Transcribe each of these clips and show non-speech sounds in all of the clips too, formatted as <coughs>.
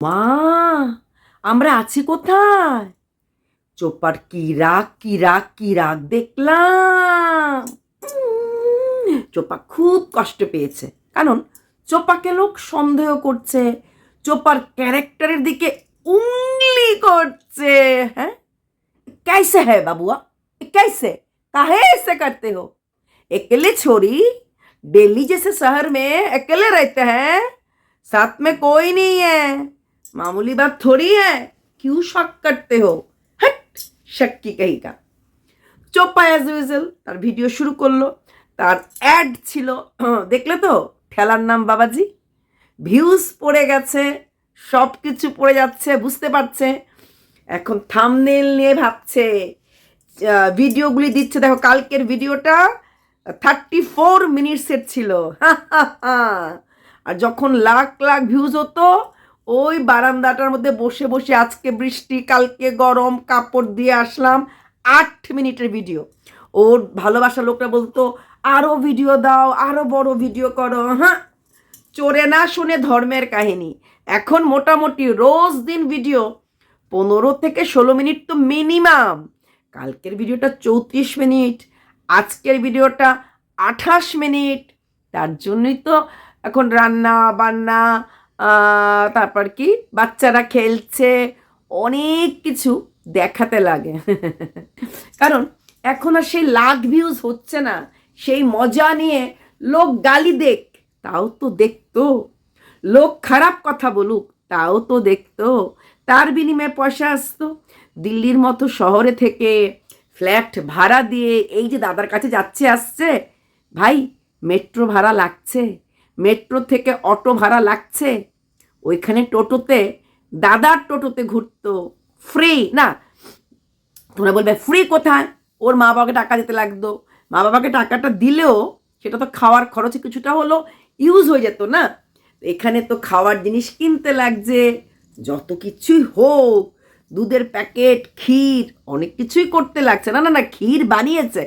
মা আমরা আছি কোথায় চোপার কি রাগ কি রাগ কি রাগ দেখলাম উম, চোপা খুব কষ্ট পেয়েছে কারণ চোপাকে লোক সন্দেহ করছে চোপার ক্যারেক্টারের দিকে উংলি করছে হ্যাঁ कैसे है बाबुआ कैसे काहे ऐसे करते हो अकेले छोरी दिल्ली जैसे शहर में अकेले रहते हैं साथ में कोई नहीं है मामूली बात थोड़ी है क्यों शक करते हो हट शक की कही का চোপ্পা অ্যাজ ইউজুয়াল তার ভিডিও শুরু করলো তার অ্যাড ছিল <clears throat> দেখলে তো ঠেলার নাম বাবাজি ভিউজ পড়ে গেছে সব কিছু পড়ে যাচ্ছে বুঝতে পারছে এখন থামনেল নিয়ে ভাবছে আহ, ভিডিওগুলি দিচ্ছে দেখো কালকের ভিডিওটা থার্টি ফোর মিনিটসের ছিল আর যখন লাখ লাখ ভিউজ হতো ওই বারান্দাটার মধ্যে বসে বসে আজকে বৃষ্টি, কালকে গরম, কাপড় দিয়ে আসলাম আট মিনিটের ভিডিও ওর ভালোবাসা লোকটা বলতো আরও ভিডিও দাও আরও বড় ভিডিও করো। হ্যাঁ চোরে না শুনে ধর্মের কাহিনী। এখন মোটামুটি রোজ দিন ভিডিও পনেরো থেকে ষোলো মিনিট তো মিনিমাম কালকের ভিডিওটা চৌত্রিশ মিনিট, আজকের ভিডিওটা আঠাশ মিনিট। তার জন্যই তো এখন রান্না, বান্না তারপর কি? বাচ্চারা খেলছে, অনেক কিছু দেখাতে লাগে। কারণ এখন আর সেই লাখ ভিউজ হচ্ছে না, সেই মজা নিয়ে লোক গালি দেখ, তাও তো দেখতো। লোক খারাপ কথা বলুক, তাও তো দেখতো। তার বিনিময়ে পয়সা আসতো। দিল্লির মতো শহরে থেকে ফ্ল্যাট ভাড়া দিয়ে এই যে দাদার কাছে যাচ্ছে, আসছে, ভাই, মেট্রো ভাড়া লাগছে, মেট্রো থেকে অটো ভাড়া লাগছে ওইখানে টোটোতে, দাদার টোটোতে ঘুরতো। ফ্রি না, তোমরা বলবে ফ্রি কোথায়? ওর মা বাবাকে টাকা দিতে লাগতো। মা বাবাকে টাকাটা দিলেও সেটা তো খাওয়ার খরচে কিছুটা হলো ইউজ হয়ে যেত, না? এখানে তো খাওয়ার জিনিস কিনতে লাগছে, যত কিছুই হোক, দুধের প্যাকেট, ক্ষীর, অনেক কিছুই করতে লাগছে। না না না, ক্ষীর বানিয়েছে,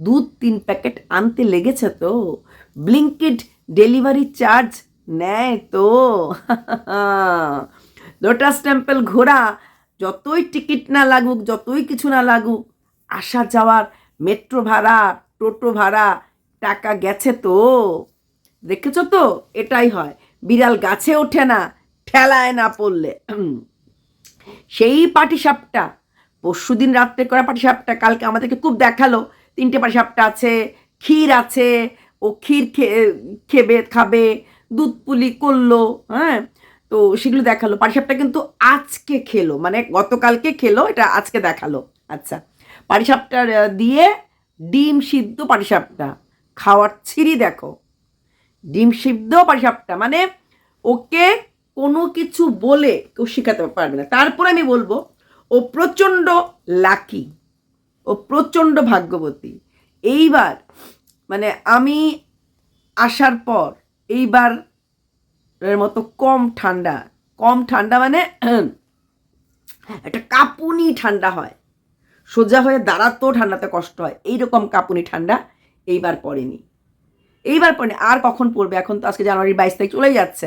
দুধ তিন প্যাকেট আনতে লেগেছে তো। ব্লিঙ্কিট ডেলিভারি চার্জ নেয় তো। লোটাস টেম্পল ঘোরা, যতই টিকিট না লাগুক, যতই কিছু না লাগুক, আসা যাওয়ার, মেট্রো ভাড়া, টোটো ভাড়া, টাকা গেছে তো। দেখেছ তো? এটাই হয়। বিড়াল গাছে ওঠে না, ঠেলায় না পড়লে। সেই পাটিসাপটা, পরশু দিন রাত্রে করা পাটিসাপটা, কালকে আমাদেরকে খুব দেখাল। তিনটে পাটিসাপটা আছে, ক্ষীর আছে, ও ক্ষীর খে- খেবে, খাবে দুধ পুলি করল হ্যাঁ? তো সেগুলো দেখাল। পাটিসাপটা কিন্তু আজকে খেলো মানে গতকালকে খেলো, এটা আজকে দেখাল। আচ্ছা পাটিসাপটা দিয়ে ডিম সিদ্ধ পাটিসাপটা খাওয়ার ছিঁড়ি দেখো। ডিম সিদ্ধ পাটিসাপটা মানে ওকে কোনো কিছু বলে কেউ শেখাতে পারবে না। তারপরে আমি বলব, ও প্রচণ্ড লাকি, ও প্রচণ্ড ভাগ্যবতী। এইবার মানে আমি আসার পর এইবার এর মতো কম ঠান্ডা কম ঠান্ডা মানে <clears throat> একটা কাঁপুনি ঠান্ডা হয়। সোজা হয়ে দাঁড়াতেও ঠান্ডাতে কষ্ট হয়। এইরকম কাঁপুনি ঠান্ডা এইবার পড়েনি। এইবার পড়েনি, আর কখন পড়বে? এখন তো আজকে জানুয়ারির বাইশ তারিখ চলে যাচ্ছে।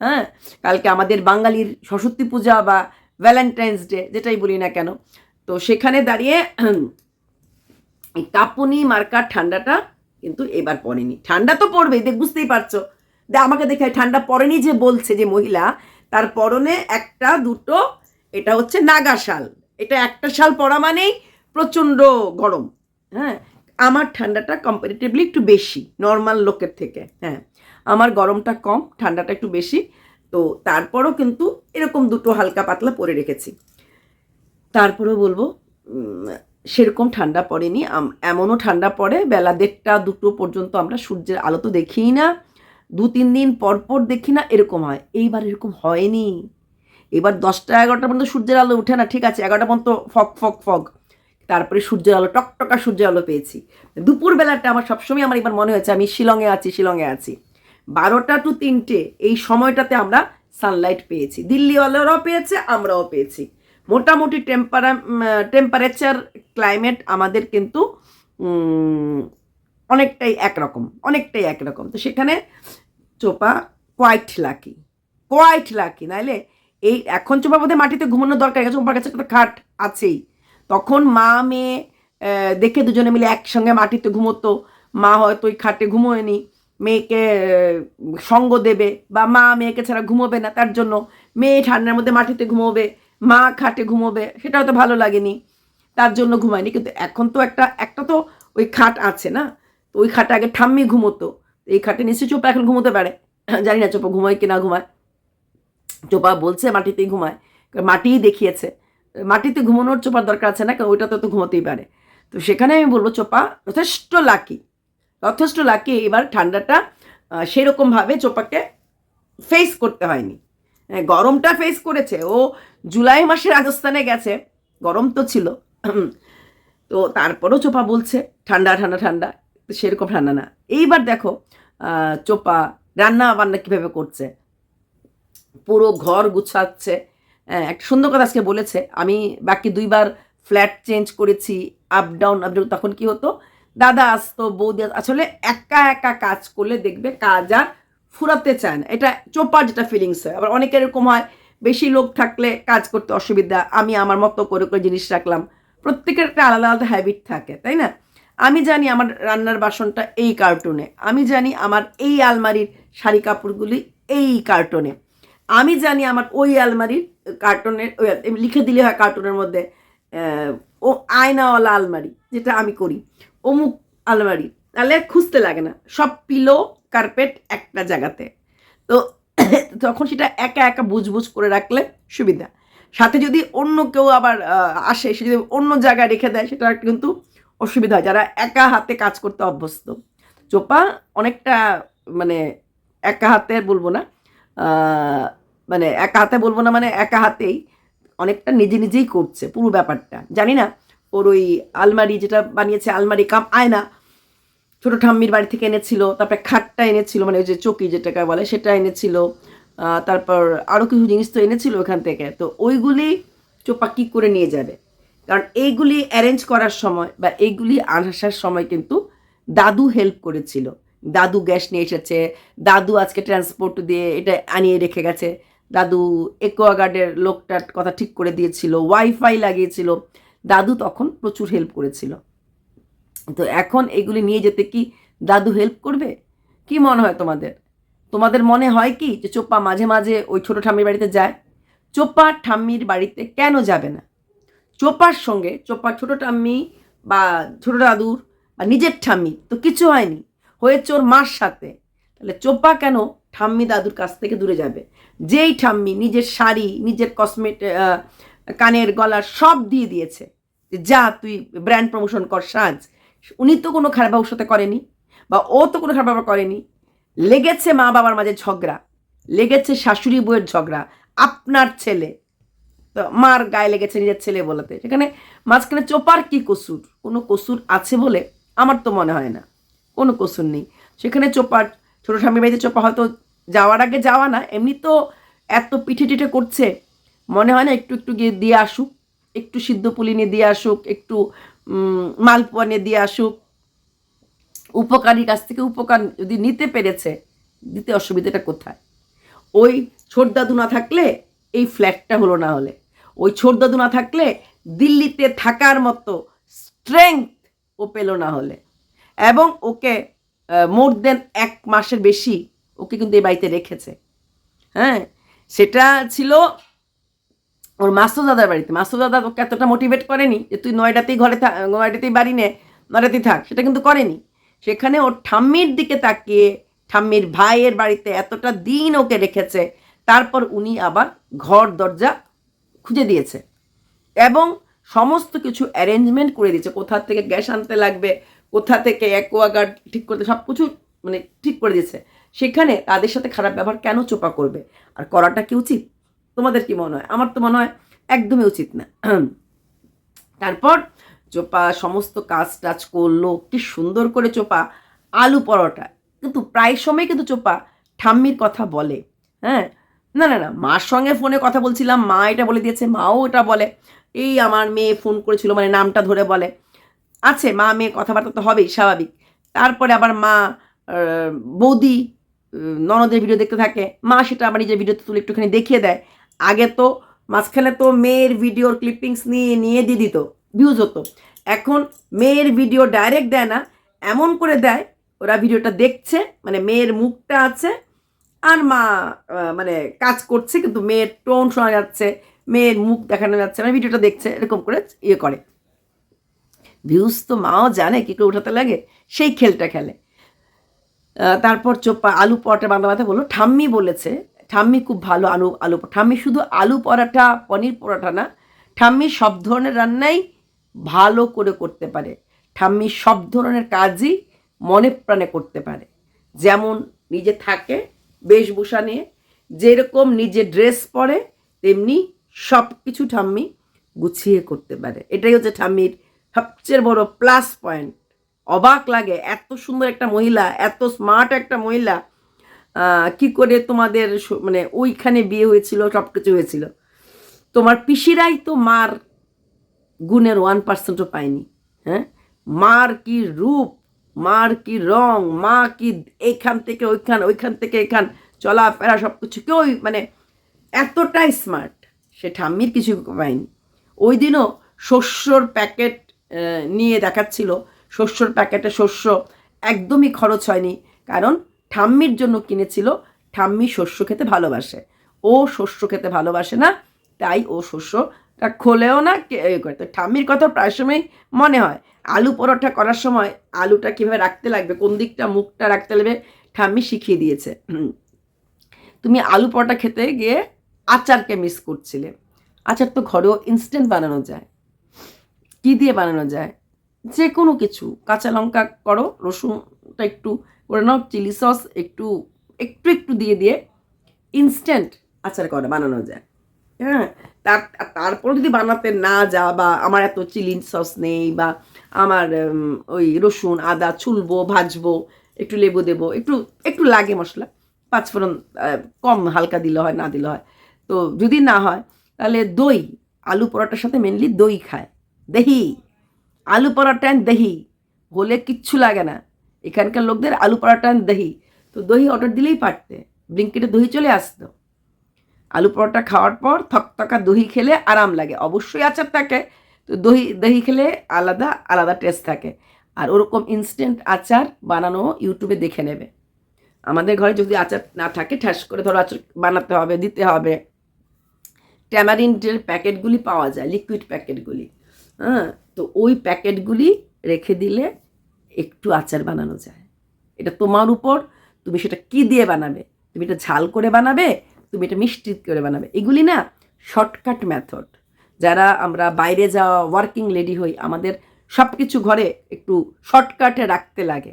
হ্যাঁ কালকে আমাদের বাঙালির সরস্বতী পূজা বা ভ্যালেন্টাইন্স ডে, যেটাই বলি না কেন। তো সেখানে দাঁড়িয়ে এই কাঁপুনি মার্কার ঠান্ডাটা কিন্তু এবার পড়েনি। ঠান্ডা তো পড়বেই, দেখ, বুঝতেই পারছ। আমাকে দেখে ঠান্ডা পরেনি যে বলছে যে মহিলা, তার পরনে একটা দুটো, এটা হচ্ছে নাগা শাল। এটা একটা শাল পরা মানেই প্রচণ্ড গরম। হ্যাঁ আমার ঠান্ডাটা কম্পারেটিভলি একটু বেশি নর্মাল লোকের থেকে। হ্যাঁ আমার গরমটা কম, ঠান্ডাটা একটু বেশি, তো তারপরও কিন্তু এরকম দুটো হালকা পাতলা পরে রেখেছি। তারপরেও বলব সেরকম ঠান্ডা পড়েনি এমনও ঠান্ডা পড়ে, বেলা দেড়টা দুটো পর্যন্ত আমরা সূর্যের আলো তো দেখিই না। দু তিন দিন পর পর দেখি না এরকম হয়। এইবার এরকম হয়নি। এবার দশটা এগারোটা পর্যন্ত সূর্যের আলো উঠে না, ঠিক আছে, এগারোটা পর্যন্ত ফগ ফগ ফগ তারপরে সূর্যের আলো টকটকা সূর্যের আলো পেয়েছি। দুপুরবেলাটা আমার সবসময় আমার এবার মনে হয়েছে আমি শিলংয়ে আছি শিলংয়ে আছি। বারোটা টু তিনটে এই সময়টাতে আমরা সানলাইট পেয়েছি। দিল্লিওয়ালারাও পেয়েছে, আমরাও পেয়েছি। মোটামুটি টেম্পারা টেম্পারেচার ক্লাইমেট আমাদের কিন্তু অনেকটাই একরকম অনেকটাই একরকম। তো সেখানে Chopa quite lucky quite lucky নাইলে এই এখন চোপা বোধহয় মাটিতে ঘুমানোর দরকার গেছে চোপার কাছে একটা খাট আছেই। তখন মা, মেয়ে দেখে দুজনে মিলে একসঙ্গে মাটিতে ঘুমোতো। মা হয়তো ওই খাটে ঘুমোয়নি, মেয়েকে সঙ্গ দেবে বা মা, মেয়েকে ছাড়া ঘুমোবে না, তার জন্য মেয়ে ঠান্ডার মধ্যে মাটিতে ঘুমোবে, মা খাটে ঘুমোবে, সেটা হয়তো ভালো লাগেনি, তার জন্য ঘুমায়নি। কিন্তু এখন তো একটা একটা তো ওই খাট আছে না? তো ওই খাটে আগে ঠাম্মি ঘুমোতো। এই খাটে নিশ্চয়ই চোপা এখন ঘুমোতে পারে। জানি না চোপা ঘুমায় কি না ঘুমায়। চোপা বলছে মাটিতেই ঘুমায়। মাটিই দেখিয়েছে। মাটিতে ঘুমানোর চোপার দরকার আছে না কারণ ওইটাতে তো ঘুমোতেই পারে। তো সেখানে আমি বলব চোপা যথেষ্ট লাকি যথেষ্ট লাকি এবার ঠান্ডাটা সেরকমভাবে চোপাকে ফেস করতে হয়নি। হ্যাঁ, গরমটা ফেস করেছে। ও জুলাই মাসে রাজস্থানে গেছে। গরম তো ছিল। তো তারপরেও চোপা বলছে ঠান্ডা ঠান্ডা ঠান্ডা। সেরকম রান্না না। এইবার দেখো চোপা রান্না বান্না কীভাবে করছে। পুরো ঘর গুছাচ্ছে। একটা সুন্দর কথা আজকে বলেছে। আমি বাকি দুইবার ফ্ল্যাট চেঞ্জ করেছি আপ ডাউন আপ ডাউন তখন কি হতো? দাদা আসতো, বৌদি। আসলে একা একা কাজ করলে দেখবে কাজ আর ফুরাতে চায় না। এটা চোপার যেটা ফিলিংস হয়। আবার অনেকের এরকম হয়, বেশি লোক থাকলে কাজ করতে অসুবিধা, আমি আমার মতো করে করে জিনিস রাখলাম। প্রত্যেকের একটা আলাদা আলাদা হ্যাবিট থাকে, তাই না? আমি জানি আমার রান্নার বাসনটা এই কার্টুনে আমি জানি আমার এই আলমারির শাড়ি কাপড়গুলি এই কার্টুনে আমি জানি আমার ওই আলমারির কার্টুনের লিখে দিলে হয় কার্টুনের মধ্যে ও আয়নাওয়ালা আলমারি, যেটা আমি করি। অমুক আলমারি, তাহলে খুঁজতে লাগে না। সব পিলো কার্পেট একটা জায়গাতে। তো <coughs> তখন সেটা একা একা বুঝবুঝ করে রাখলে সুবিধা। সাথে যদি অন্য কেউ আবার আসে, সে যদি অন্য জায়গায় রেখে দেয়, সেটা কিন্তু অসুবিধা হয়। যারা একা হাতে কাজ করতে অভ্যস্ত। চোপা অনেকটা মানে একা হাতে বলব না মানে একা হাতে বলব না মানে একা হাতেই অনেকটা নিজে নিজেই করছে পুরো ব্যাপারটা। জানি না, ওর ওই আলমারি যেটা বানিয়েছে, আলমারি কাম আয়না, ছোটো ঠাম্মির বাড়ি থেকে এনেছিল, তারপরে খাটটা এনেছিল মানে ওই যে চকি যেটাকে বলে, সেটা এনেছিল তারপর আরও কিছু জিনিস তো এনেছিল ওখান থেকে। তো ওইগুলি চোপা কী করে নিয়ে যাবে? কারণ এইগুলি অ্যারেঞ্জ করার সময় বা এইগুলি আসার সময় কিন্তু দাদু হেল্প করেছিল। দাদু গ্যাস নিয়ে এসেছে, দাদু আজকে ট্রান্সপোর্ট দিয়ে এটা আনিয়ে রেখে গেছে। দাদু একুয়াগার্ডের লোকটার কথা ঠিক করে দিয়েছিল ওয়াইফাই লাগিয়েছিল। দাদু তখন প্রচুর হেল্প করেছিল। তো এখন এগুলি নিয়ে যেতে কি দাদু হেল্প করবে? কি মনে হয় তোমাদের? তোমাদের মনে হয় কি যে চোপ্পা মাঝে মাঝে ওই ছোটো ঠাম্মির বাড়িতে যায়? চোপ্পা ঠাম্মির বাড়িতে কেন যাবে না? চোপার সঙ্গে, চোপার ছোটো ঠাম্মি বা ছোটো দাদুর বা নিজের ঠাম্মি, তো কিছু হয়নি। হয়েছে ওর মার সাথে। তাহলে চোপা কেন ঠাম্মি দাদুর কাছ থেকে দূরে যাবে? যেই ঠাম্মি নিজের শাড়ি, নিজের কসমেট কানের গলার সব দিয়ে দিয়েছে যে, যা, তুই ব্র্যান্ড প্রমোশন কর, সাজ। উনি তো কোনো খারাপ বাবুর সাথে করেনি বা ও তো কোনো খারাপ ব্যবহার করেনি। লেগেছে মা বাবার মাঝে ঝগড়া, লেগেছে শাশুড়ি বউয়ের ঝগড়া, আপনার ছেলে তো মার গায়ে লেগেছে নিজের ছেলে বলাতে। সেখানে মাঝখানে চোপার কি কসুর? কোনো কসুর আছে বলে আমার তো মনে হয় না। কোনো কসুর নেই। সেখানে চোপার, ছোটো স্বামীর বাড়িতে চোপা হয়তো যাওয়ার আগে যাওয়া না, এমনি তো এত পিঠে টিঠে করছে। মনে হয় না একটু একটু গিয়ে দিয়ে আসুক। একটু সিদ্ধ পুলি নিয়ে দিয়ে আসুক, একটু মালপোয়া নিয়ে দিয়ে আসুক। উপকারীর কাছ থেকে উপকার যদি নিতে পেরেছে, দিতে অসুবিধাটা কোথায়? ওই ছোট দাদু না থাকলে এই ফ্ল্যাটটা হলো না হলে। ওই ছোট দাদু না থাকলে দিল্লিতে থাকার মতো স্ট্রেংথ ও পেল না হলে। এবং ওকে মোর দেন এক মাসের বেশি ওকে কিন্তু এই বাড়িতে রেখেছে। হ্যাঁ সেটা ছিল ওর মাসুদ দাদার বাড়িতে। মাসুদ দাদা তোকে এতটা মোটিভেট করেনি যে তুই নয়ডাতেই ঘরে থাক নয়ডাতেই বাড়ি নে নয়ডাতেই থাক। সেটা কিন্তু করেনি। সেখানে ওর ঠাম্মির দিকে তাকিয়ে ঠাম্মির ভাইয়ের বাড়িতে এতটা দিন ওকে রেখেছে তারপর উনি আবার ঘর, দরজা খুঁজে দিয়েছে। এবং সমস্ত কিছু অ্যারেঞ্জমেন্ট করে দিয়েছে। কোথা থেকে গ্যাস আনতে লাগবে, কোথা থেকে অ্যাকোয়াগার্ড ঠিক করতে সব কিছু মানে ঠিক করে দিয়েছে। সেখানে তাদের সাথে খারাপ ব্যবহার কেন চোপা করবে? আর করাটা কি উচিত? তোমাদের কি মনে হয়? আমার তো মনে হয় একদমই উচিত না। তারপর চোপা সমস্ত কাজ টাজ করল, কি সুন্দর করে চোপা। আলু পরোটা, কিন্তু প্রায় সময় কিন্তু চোপা ঠাম্মির কথা বলে। হ্যাঁ না না না, মার সঙ্গে ফোনে কথা বলছিলাম, মা এটা বলে দিয়েছে, মাও এটা বলে। এই আমার মেয়ে ফোন করেছিল মানে নামটা ধরে বলে। আছে, মা, মেয়ে কথাবার্তা তো হবেই, স্বাভাবিক। তারপরে আবার মা বৌদি ননদের ভিডিও দেখতে থাকে। মা সেটা আবার নিজের ভিডিওতে তুলে একটুখানি দেখিয়ে দেয়। আগে তো মাঝখানে তো মেয়ের ভিডিওর ক্লিপিংস নিয়ে নিয়ে দিয়ে দিত ভিউজ হতো। এখন মেয়ের ভিডিও ডাইরেক্ট দেয় না, এমন করে দেয়, ওরা ভিডিওটা দেখছে মানে মেয়ের মুখটা আছে আর মা মানে কাজ করছে, কিন্তু মেয়ের টোন শোনা যাচ্ছে, মেয়ের মুখ দেখানো যাচ্ছে মানে ভিডিওটা দেখছে, এরকম করে ইয়ে করে। ভিউজ তো মাও জানে কী করে উঠাতে লাগে, সেই খেলটা খেলে। তারপর চোপা, আলু পরোটা বাংলা মাথা বলল, ঠাম্মি বলেছে, ঠাম্মি খুব ভালো আলু আলু ঠাম্মি শুধু আলু পরাঠা পনির পরোটা না, ঠাম্মি সব ধরনের রান্নাই ভালো করে করতে পারে। ঠাম্মি সব ধরনের কাজই মনে প্রাণে করতে পারে। যেমন নিজে থাকে বেশভূষা নিয়ে যেরকম নিজে ড্রেস পরে, তেমনি সব কিছু ঠাম্মি গুছিয়ে করতে পারে। এটাই হচ্ছে ঠাম্মির সবচেয়ে বড় প্লাস পয়েন্ট অবাক লাগে, এত সুন্দর একটা মহিলা, এত স্মার্ট একটা মহিলা কি করে তোমাদের মানে ওইখানে বিয়ে হয়েছিল সব কিছু হয়েছিল। তোমার পিসিরাই তো মার গুণের ওয়ান পার্সেন্টও পায়নি হ্যাঁ? মার কি রূপ? মার কি রং, মা কি এইখান থেকে ওইখান ওইখান থেকে এখান চলাফেরা সব কিছু কেউই মানে এতটাই স্মার্ট সে ঠাম্মির কিছু পায়নি। ওই দিনও শস্যর প্যাকেট নিয়ে দেখাচ্ছিল। শস্যর প্যাকেটে শস্য একদমই খরচ হয়নি, কারণ ঠাম্মির জন্য কিনেছিল, ঠাম্মি শস্য খেতে ভালোবাসে। ও শস্য খেতে ভালোবাসে না, তাই ও শস্যটা খোলেও না করে। তো ঠাম্মির কথা প্রায় সময় মনে হয়। আলু পরোটা করার সময় আলুটা কীভাবে রাখতে লাগবে, কোন দিকটা মুখটা রাখতে লাগবে, ঠাম্মি শিখিয়ে দিয়েছে। তুমি আলু পরোটা খেতে গিয়ে আচারকে মিস করছিলে। আচার তো ঘরেও ইনস্ট্যান্ট বানানো যায়। কী দিয়ে বানানো যায়? যে কোনো কিছু। কাঁচা লঙ্কা করো, রসুনটা একটু করে নাও চিলি সস একটু একটু একটু দিয়ে দিয়ে ইনস্ট্যান্ট আচার করে, বানানো যায়। হ্যাঁ তার তারপর যদি বানাতে না যা বা আমার এত চিলি সস নেই বা আমার ওই রসুন, আদা ছুলবো, ভাজবো, একটু লেবু দেবো, একটু একটু লাগে মশলা, পাঁচফোড়ন কম হালকা দিলে হয়, না দিলে হয়। তো যদি না হয়, তাহলে দই, আলু পরোটার সাথে মেনলি দই খায়। দহি, আলু পরোটা and দহি, হলে কিচ্ছু লাগে না। এখানকার লোকদের আলু পরোটা and দহি। তো দহি অর্ডার দিলেই পারতে। ব্লিঙ্কেটে দহি চলে আসতো। আলু পরোটা খাওয়ার পর থকথকা দহি খেলে আরাম লাগে। অবশ্যই আচার থাকে, তো দহি দহি খেলে আলাদা আলাদা টেস্ট থাকে। আর ওরকম ইনস্ট্যান্ট আচার বানানো ইউটিউবে দেখে নেবে। আমাদের ঘরে যদি আচার না থাকে, ঠাস করে ধরো আচার বানাতে হবে, দিতে হবে। ট্যামারিন্ডের প্যাকেটগুলি পাওয়া যায় লিকুইড প্যাকেটগুলি। হ্যাঁ তো ওই প্যাকেটগুলি রেখে দিলে একটু আচার বানানো যায়। এটা তোমার উপর, তুমি সেটা কি দিয়ে বানাবে? তুমি এটা ঝাল করে বানাবে তুমি এটা মিষ্টি করে বানাবে। এগুলি না শর্টকাট মেথড যারা আমরা বাইরে যাওয়া ওয়ার্কিং লেডি হই, আমাদের সব কিছু ঘরে একটু শর্টকাটে রাখতে লাগে।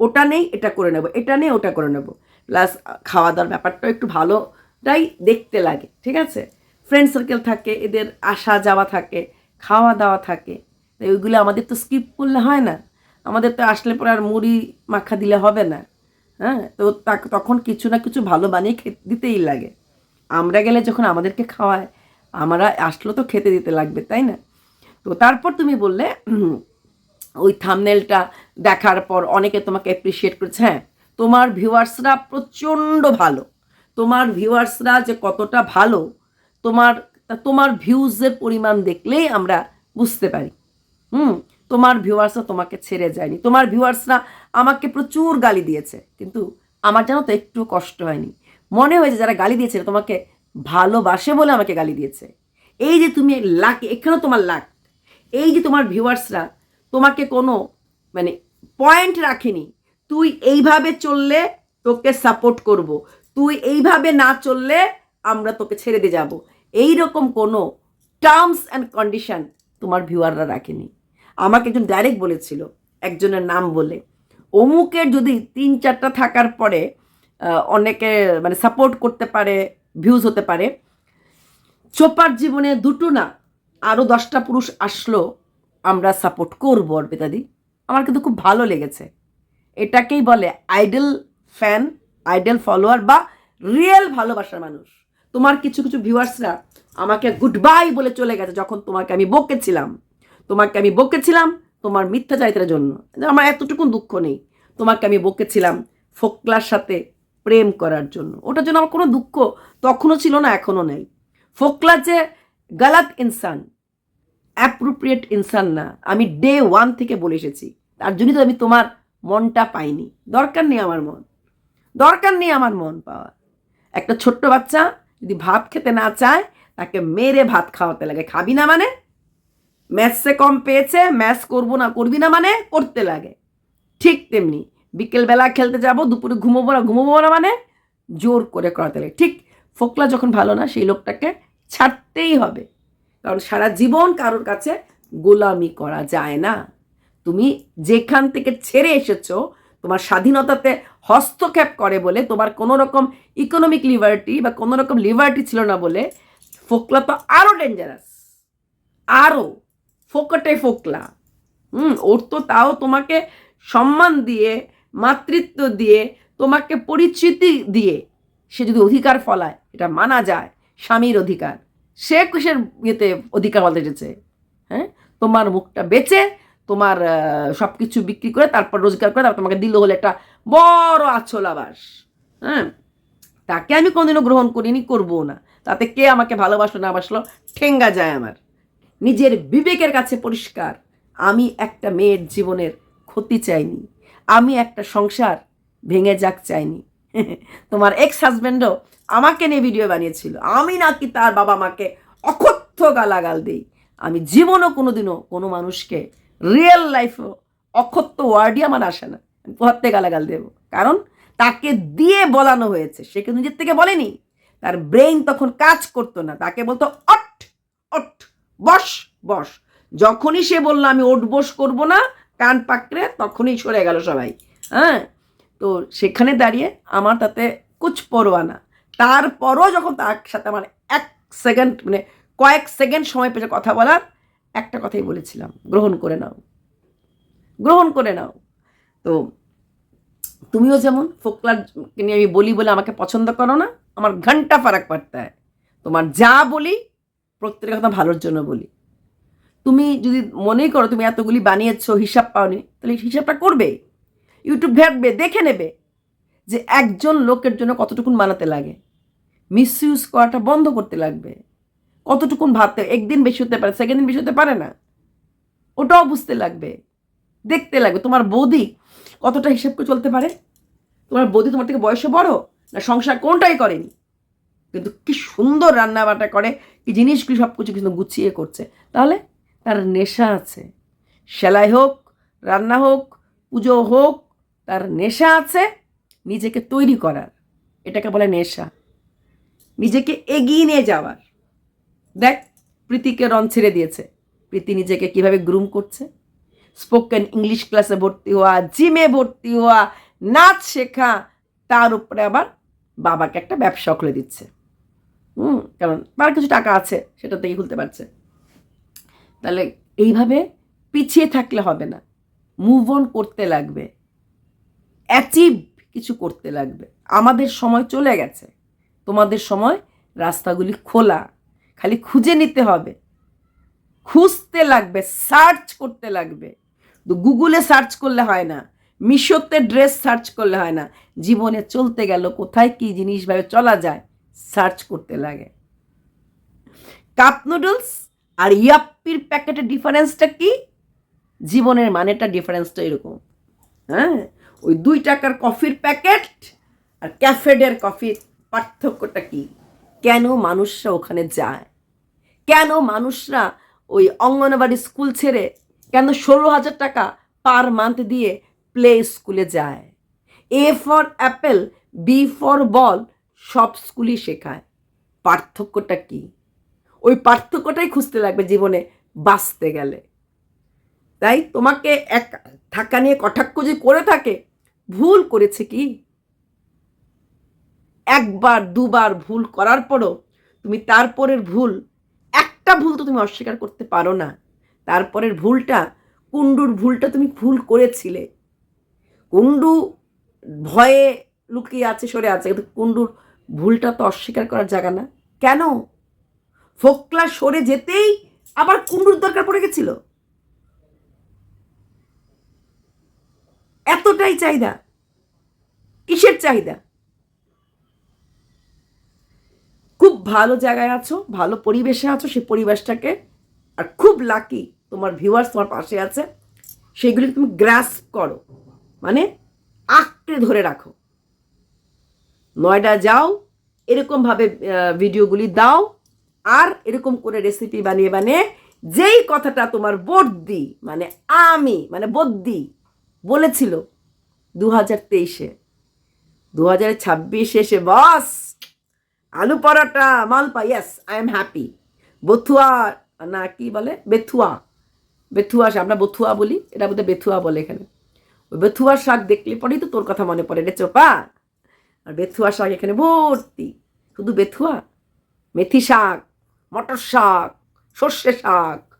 ওটা নেই, এটা করে নেব, এটা নেই, ওটা করে নেব। প্লাস খাওয়া দাওয়ার ব্যাপারটাও একটু ভালোটাই দেখতে লাগে, ঠিক আছে? ফ্রেন্ড সার্কেল থাকে, এদের আসা যাওয়া থাকে খাওয়া দাওয়া থাকে। তো ওইগুলো আমাদের তো স্কিপ করলে হয় না। আমাদের তো আসলে পরে আর মুড়ি মাখা দিলে হবে না। হ্যাঁ? তো তাক- তখন কিছু না কিছু ভালো বানিয়ে খেতে দিতেই লাগে। আমরা গেলে যখন আমাদেরকে খাওয়ায়, আমরা আসলেও তো খেতে দিতে লাগবে, তাই না? তো তারপর তুমি বললে ওই থামনেলটা দেখার পর অনেকে তোমাকে অ্যাপ্রিসিয়েট করেছে। হ্যাঁ তোমার ভিউয়ার্সরা প্রচণ্ড ভালো। তোমার ভিউয়ার্সরা যে কতটা ভালো, তোমার তোমার ভিউজের পরিমাণ দেখলেই আমরা বুঝতে পারি। হুম? তোমার ভিউয়ার্সরা তোমাকে ছেড়ে যায়নি। তোমার ভিউয়ার্সরা আমাকে প্রচুর গালি দিয়েছে, কিন্তু আমার জানো তো একটু কষ্ট হয়নি। মনে হয়েছে যারা গালি দিয়েছে তোমাকে ভালোবাসে বলে আমাকে গালি দিয়েছে। এই যে তুমি লাক এখানেও তোমার লাক এই যে তোমার ভিউয়ার্সরা তোমাকে কোনো মানে পয়েন্ট রাখেনি। তুই এইভাবে চললে তোকে সাপোর্ট করব। তুই এইভাবে না চললে আমরা তোকে ছেড়ে দিয়ে যাব। এই রকম কোনো টার্মস অ্যান্ড কন্ডিশন তোমার ভিউয়াররা রাখেনি। আমাকে একজন ডাইরেক্ট বলেছিল, একজনের নাম বলে। অমুকের যদি তিন চারটা থাকার পরে অনেকে মানে সাপোর্ট করতে পারে ভিউজ হতে পারে, চোপার জীবনে দুটো না আরও দশটা পুরুষ আসলো, আমরা সাপোর্ট করব অর্পিতাদি আমার কিন্তু খুব ভালো লেগেছে। এটাকেই বলে আইডল ফ্যান আইডল ফলোয়ার বা রিয়েল ভালোবাসার মানুষ। তোমার কিছু কিছু ভিউয়ার্সরা আমাকে গুড বাই বলে চলে গেছে যখন তোমাকে আমি বকেছিলাম। তোমাকে আমি বকেছিলাম তোমার মিথ্যা মিথ্যাচারিতার জন্য। আমার এতটুকু দুঃখ নেই। তোমাকে আমি বকেছিলাম ফোকলার সাথে প্রেম করার জন্য। ওটার জন্য আমার কোনো দুঃখ তখনও ছিল না, এখনও নেই। ফোকলা যে গালাত ইনসান অ্যাপ্রোপ্রিয়েট ইনসান না, আমি ডে ওয়ান থেকে বলে এসেছি। তার জন্যই তো আমি তোমার মনটা পাইনি। দরকার নেই আমার মন। দরকার নেই আমার মন পাওয়া একটা ছোট্ট বাচ্চা যদি ভাত খেতে না চায়, তাকে মেরে ভাত খাওয়াতে লাগে। খাবি না মানে? ম্যাথসে কম পেয়েছে, ম্যাথস করব না করবি না মানে করতে লাগে। ঠিক তেমনি, বিকেলবেলা খেলতে যাব, দুপুরে ঘুমোবো না ঘুমোবো না মানে জোর করে করাতে লাগে। ঠিক ফোকলা যখন ভালো না, সেই লোকটাকে ছাড়তেই হবে। কারণ সারা জীবন কারোর কাছে গোলামি করা যায় না। তুমি যেখান থেকে ছেড়ে এসেছ, তোমার স্বাধীনতাতে হস্তক্ষেপ করে বলে, তোমার কোনো রকম ইকোনমিক লিবার্টি বা কোনো রকম লিবার্টি ছিল না বলে, ফোকলা তো আরও ডেঞ্জারাস আরও ফোকটে ফোকলা। হুম, ওর তো তাও তোমাকে সম্মান দিয়ে, মাতৃত্ব দিয়ে, তোমাকে পরিচিতি দিয়ে সে যদি অধিকার ফলায়, এটা মানা যায়, স্বামীর অধিকার। সে কিসের ইয়েতে অধিকার বলতে এসেছে? হ্যাঁ তোমার মুখটা বেচে, তোমার সব কিছু বিক্রি করে, তারপর রোজগার করে, তারপর তোমাকে দিল হলে একটা বড় আছল আবাস হ্যাঁ তাকে আমি কোনোদিনও গ্রহণ করিনি করব না। তাতে কে আমাকে ভালোবাসলো না বাসলো ঠেঙ্গা যায় আমার। নিজের বিবেকের কাছে পরিষ্কার। আমি একটা মেয়ের জীবনের ক্ষতি চাইনি। আমি একটা সংসার ভেঙে যাক চাইনি। <laughs> তোমার এক্স হাজব্যান্ডও আমাকে নিয়ে ভিডিও বানিয়েছিল। আমি নাকি তার বাবা মাকে অকথ্য গালাগাল দিই। আমি জীবনও কোনোদিনও কোনো মানুষকে রিয়েল লাইফও অকথ্য ওয়ার্ডই আমার আসে না। পোহাতে গালাগাল দেবো। কারণ তাকে দিয়ে বলানো হয়েছে। সে কিন্তু নিজের থেকে বলেনি। তার ব্রেইন তখন কাজ করতো না। তাকে বলতো, অট অট বস বস। যখনই সে বলল, আমি ওট বস করব না, কান পাকড়ে, তখনই সরে গেল সবাই। হ্যাঁ? তো সেখানে দাঁড়িয়ে আমার তাতে কুচ পরোয়া না। তারপরও যখন তার সাথে আমার এক সেকেন্ড মানে কয়েক সেকেন্ড সময় পেয়েছে কথা বলার, একটা কথাই বলেছিলাম, গ্রহণ করে নাও। গ্রহণ করে নাও। তো তুমিও যেমন ফোকলারকে নিয়ে আমি বলি বলে আমাকে পছন্দ করো না, আমার ঘণ্টা ফারাক হয় তোমার যা বলি প্রত্যেকের কথা ভালোর জন্য বলি। তুমি যদি মনে করো তুমি এতগুলি বানিয়েছো, হিসাব পাওনি, তাহলে হিসাবটা করবে। ইউটিউব ঘাটবে, দেখে নেবে যে একজন লোকের জন্য কতটুকুন বানাতে লাগে। মিস ইউজ করাটা বন্ধ করতে লাগবে। কতটুকুন ভাবতে, একদিন বেশি হতে পারে সেকেন্ড দিন বেশি হতে পারে না। ওটাও বুঝতে লাগবে, দেখতে লাগবে। তোমার বৌদি কতটা হিসাব করে চলতে পারে? তোমার বৌদি তোমার থেকে বয়সে বড়? না সংসার কোনটাই করেনি? কিন্তু কি সুন্দর রান্না বাটা করে, কি জিনিসগুলি সব কিছু কিন্তু গুছিয়ে করছে। তাহলে তার নেশা আছে। সেলাই হোক, রান্না হোক, পুজো হোক, তার নেশা আছে নিজেকে তৈরি করার। এটাকে বলে নেশা। নিজেকে এগিয়ে নিয়ে যাওয়ার। দেখ, প্রীতিকে রন ছেড়ে দিয়েছে। প্রীতি নিজেকে কীভাবে গ্রুম করছে? স্পোকেন ইংলিশ ক্লাসে ভর্তি হওয়া জিমে ভর্তি হওয়া, নাচ শেখা, তার উপরে আবার বাবাকে একটা ব্যবসা খুলে দিচ্ছে। হুম, কারণ তার কিছু টাকা আছে, সেটা থেকে খুলতে পারছে। তাহলে এইভাবে পিছিয়ে থাকলে হবে না। মুভ অন করতে লাগবে। অ্যাচিভ কিছু করতে লাগবে। আমাদের সময় চলে গেছে। তোমাদের সময় রাস্তাগুলি খোলা। খালি খুঁজে নিতে হবে। খুঁজতে লাগবে সার্চ করতে লাগবে। গুগলে সার্চ করলে হয় না। মিশোতে ড্রেস সার্চ করলে হয় না। জীবনে চলতে গেল, কোথায় কী জিনিসভাবে চলা যায়। সার্চ করতে লাগে। কাপ নুডলস আর ইয়াপ্পির প্যাকেটের ডিফারেন্সটা কি? জীবনের মানেটা ডিফারেন্সটা এরকম। হ্যাঁ? ওই দুই টাকার কফির প্যাকেট আর ক্যাফেডের কফির পার্থক্যটা কি? কেন মানুষরা ওখানে যায়? কেন মানুষরা ওই অঙ্গনবাড়ি স্কুল ছেড়ে কেন ষোলো হাজার টাকা পার মান্থ দিয়ে প্লে স্কুলে যায়? A for apple, B for ball সব স্কুলই শেখায়। পার্থক্যটা কি? ওই পার্থক্যটাই খুঁজতে লাগবে জীবনে বাঁচতে গেলে। তাই তোমাকে এক থাকা নিয়ে কটাক্ষ যদি করে থাকে, ভুল করেছে কি? একবার, দুবার ভুল করার পরও তুমি তারপরের ভুল, একটা ভুল তো তুমি অস্বীকার করতে পারো না। তারপরের ভুলটা, কুণ্ডুর ভুলটা তুমি ভুল করেছিলে। কুণ্ডু ভয়ে লুকিয়ে আছে, সরে আছে, কিন্তু কুণ্ডুর ভুলটা তো অস্বীকার করার জায়গা না। কেন? ফোকলা সরে যেতেই আবার কুণ্ডুর দরকার পড়ে গেছিল। এতটাই চাহিদা। কিসের চাহিদা? খুব ভালো জায়গায় আছো, ভালো পরিবেশে আছো, সেই পরিবেশটাকে। আর খুব লাকি তোমার ভিউয়ার্স তোমার পাশে আছে। সেগুলি তুমি গ্রাস করো। মানে আঁকড়ে ধরে রাখো। নয়ডা যাও এরকমভাবে ভিডিওগুলি দাও আর এরকম করে রেসিপি বানিয়ে বানিয়ে যেই কথাটা তোমার বদ্দি মানে আমি মানে বদ্দি বলেছিল দু হাজার তেইশে দু হাজার ছাব্বিশে এসে বস আলু পরোটা মালপা ইয়েস আই এম হ্যাপি বথুয়া না কি বলে? বেথুয়া। বেথুয়া শাক, আমরা বথুয়া বলি এটা বোধহয় বেথুয়া বলে এখানে। ওই বেথুয়া শাক দেখলে পরেই তো তোর কথা মনে পড়ে রে চোপা। আর বেথুয়া শাক এখানে ভর্তি। শুধু বেথুয়া? মেথি শাক, মটর শাক, সর্ষে শাক,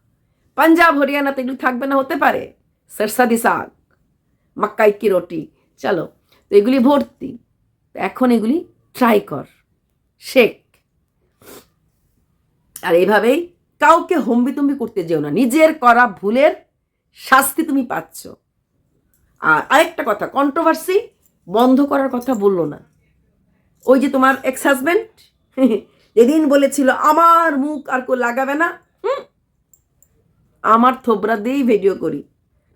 পাঞ্জাব, হরিয়ানাতে এগুলি থাকবে না, হতে পারে। সরসাদি শাক মাক্কাই কি রুটি। চলো, তো এগুলি ভর্তি। এখন এগুলি ট্রাই কর। শেখ। আর এইভাবেই কাউকে হম্বিতম্বি করতে যেও না। নিজের করা ভুলের শাস্তি তুমি পাচ্ছ। আর আরেকটা কথা কন্ট্রোভার্সি বন্ধ করার কথা বলল না। ওই যে তোমার এক্স হাজব্যান্ড <laughs> যেদিন বলেছিল, আমার মুখ আর কেউ লাগাবে না। আমার থোবরা দিয়েই ভিডিও করি।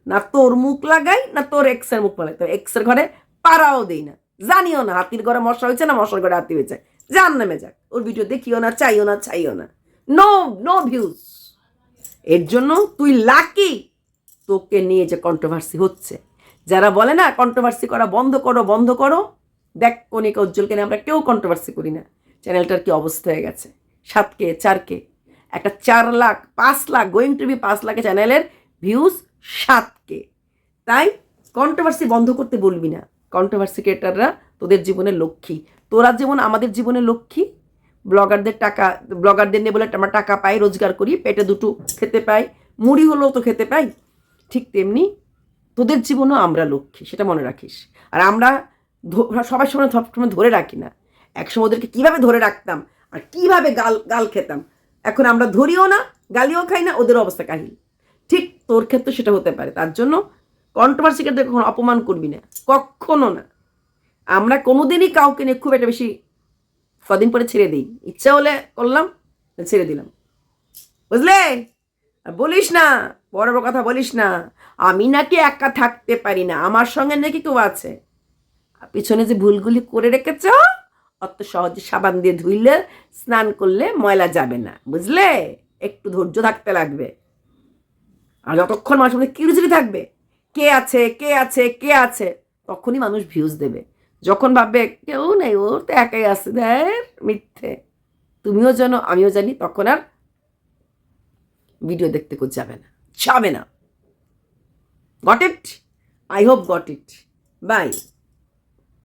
না তোর মুখ লাগাই, না তোর এক্সের মুখ লাগাই। তো এক্সের ঘরে পাড়াও দেই না। জানিও না, হাতির ঘরে মশা হয়েছে না মশার ঘরে হাতি হয়েছে। জান নামে যাক। ওর ভিডিও দেখিও না, চাইও না চাইও না। নো নো ভিউজ এর জন্য তুই লাকি। তোকে নিয়ে যে কন্ট্রোভার্সি হচ্ছে। যারা বলে না কন্ট্রোভার্সি করা বন্ধ করো বন্ধ করো দেখ কণিকা উজ্জ্বলকে নিয়ে আমরা কেউ কন্ট্রোভার্সি করি না। চ্যানেলটার কি অবস্থা হয়ে গেছে? সাতকে, চারকে, একটা চার লাখ, পাঁচ লাখ গোয়িং টু বি পাঁচ লাখে চ্যানেলের ভিউজ সাতকে। তাই কন্ট্রোভার্সি বন্ধ করতে বলবি না। কন্ট্রোভার্সি ক্রিয়েটাররা তোদের জীবনের লক্ষ্মী। তোরা যেমন আমাদের জীবনের লক্ষ্মী, ব্লগারদের টাকা, ব্লগারদের নিয়ে বলে আমরা টাকা পাই, রোজগার করি, পেটে দুটো খেতে পাই, মুড়ি হলেও তো খেতে পাই, ঠিক তেমনি তোদের জীবনও আমরা লক্ষ্মী, সেটা মনে রাখিস। আর আমরা সবার সময় সবসময় ধরে রাখি না। একসময় ওদেরকে কীভাবে ধরে রাখতাম আর কীভাবে গাল গাল খেতাম? এখন আমরা ধরিও না, গালিও খাই না, ওদের অবস্থা কাহিল। ঠিক তোর ক্ষেত্রে সেটা হতে পারে, তার জন্য কন্ট্রোভার্সিকে কখনো অপমান করবি না, কখনো না। আমরা কোনোদিনই কাউকে নিয়ে খুব একটা বেশি কদিন পরে ছেড়ে দিই ইচ্ছা হলে করলাম, ছেড়ে দিলাম। বুঝলে? বলিস না, বড় বড় কথা বলিস না। আমি নাকি একা থাকতে পারি না, আমার সঙ্গে নাকি কেউ আছে। পিছনে যে ভুলগুলি করে রেখেছ, অত সহজে সাবান দিয়ে ধুইলে, স্নান করলে ময়লা যাবে না, বুঝলে? একটু ধৈর্য থাকতে লাগবে। আর যতক্ষণ মানুষের মধ্যে কিউরিয়াসিটি থাকবে, কে আছে কে আছে কে আছে, তখনই মানুষ ভিউজ দেবে। যখন ভাববে, কেউ নেই ওর তো একাই আছে দেয় মিথ্যে। তুমিও জানো, আমিও জানি, তখন আর ভিডিও দেখতে কেউ যাবে না যাবে না। Got it I hope got it bye